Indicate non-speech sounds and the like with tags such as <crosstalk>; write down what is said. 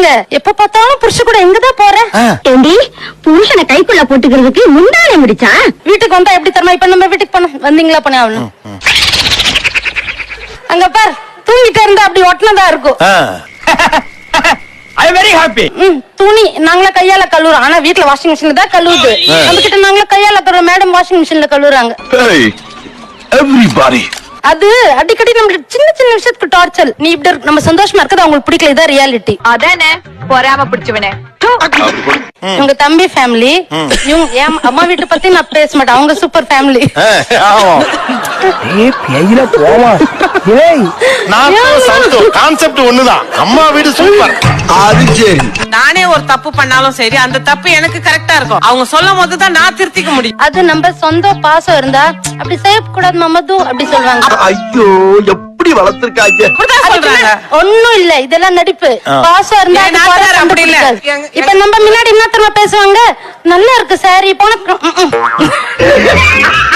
சொல்லுங்க எப்ப பார்த்தாலும் புருஷ கூட எங்கதான் போற. ஏண்டி புருஷனை கைக்குள்ள போட்டுக்கிறதுக்கு முந்தானை முடிச்சா? வீட்டுக்கு வந்தா எப்படி தரமா? இப்ப நம்ம வீட்டுக்கு போனோம் வந்தீங்களா பண்ண ஆகணும். அங்க பார் தூங்கிட்டே இருந்தா அப்படி ஒட்டினதா இருக்கும். ஐ வெரி ஹாப்பி துணி நாங்களே கையால கழுவுறோம். ஆனா வீட்ல வாஷிங் மிஷின்ல தான் கழுவுது. நம்ம கிட்ட நாங்களே கையால கழுவுறோம் மேடம் வாஷிங் மிஷின்ல கழுவுறாங்க. எவ்ரிபாடி அது அடிக்கடி நம்மளுக்கு சின்ன சின்ன விஷயத்துக்கு டார்ச்சர் நீ இப்படி நம்ம சந்தோஷமா இருக்கிறது அவங்களுக்கு பிடிக்கல இதான் ரியாலிட்டி அதானே? பொறாம பிடிச்சவனே. உங்க தம்பி ஃபேமிலி இவங்க என் அம்மா வீட்டு பத்தி நான் பேச மாட்டேன் அவங்க சூப்பர் ஃபேமிலி கான்செப்ட் ஒண்ணுதான். அம்மா வீடு சூப்பர் அது சரி. நானே ஒரு தப்பு பண்ணாலும் சரி அந்த தப்பு எனக்கு கரெக்டா இருக்கும். அவங்க சொல்லும் போது தான் நான் திருத்திக்க முடியும். அது நம்ம சொந்த பாசம் இருந்தா அப்படி செய்யக்கூடாது மமது அப்படி சொல்லுவாங்க. ஐயோ எப்படி வளர்த்திருக்காங்க? சொல்றாங்க. ஒண்ணும் இல்ல இதெல்லாம் நடிப்பு. பாசம் இருந்தா அப்படி இல்ல. இப்ப நம்ம முன்னாடி என்ன தெரியுமா பேசுவாங்க நல்லா இருக்கு சாரி. போன <laughs>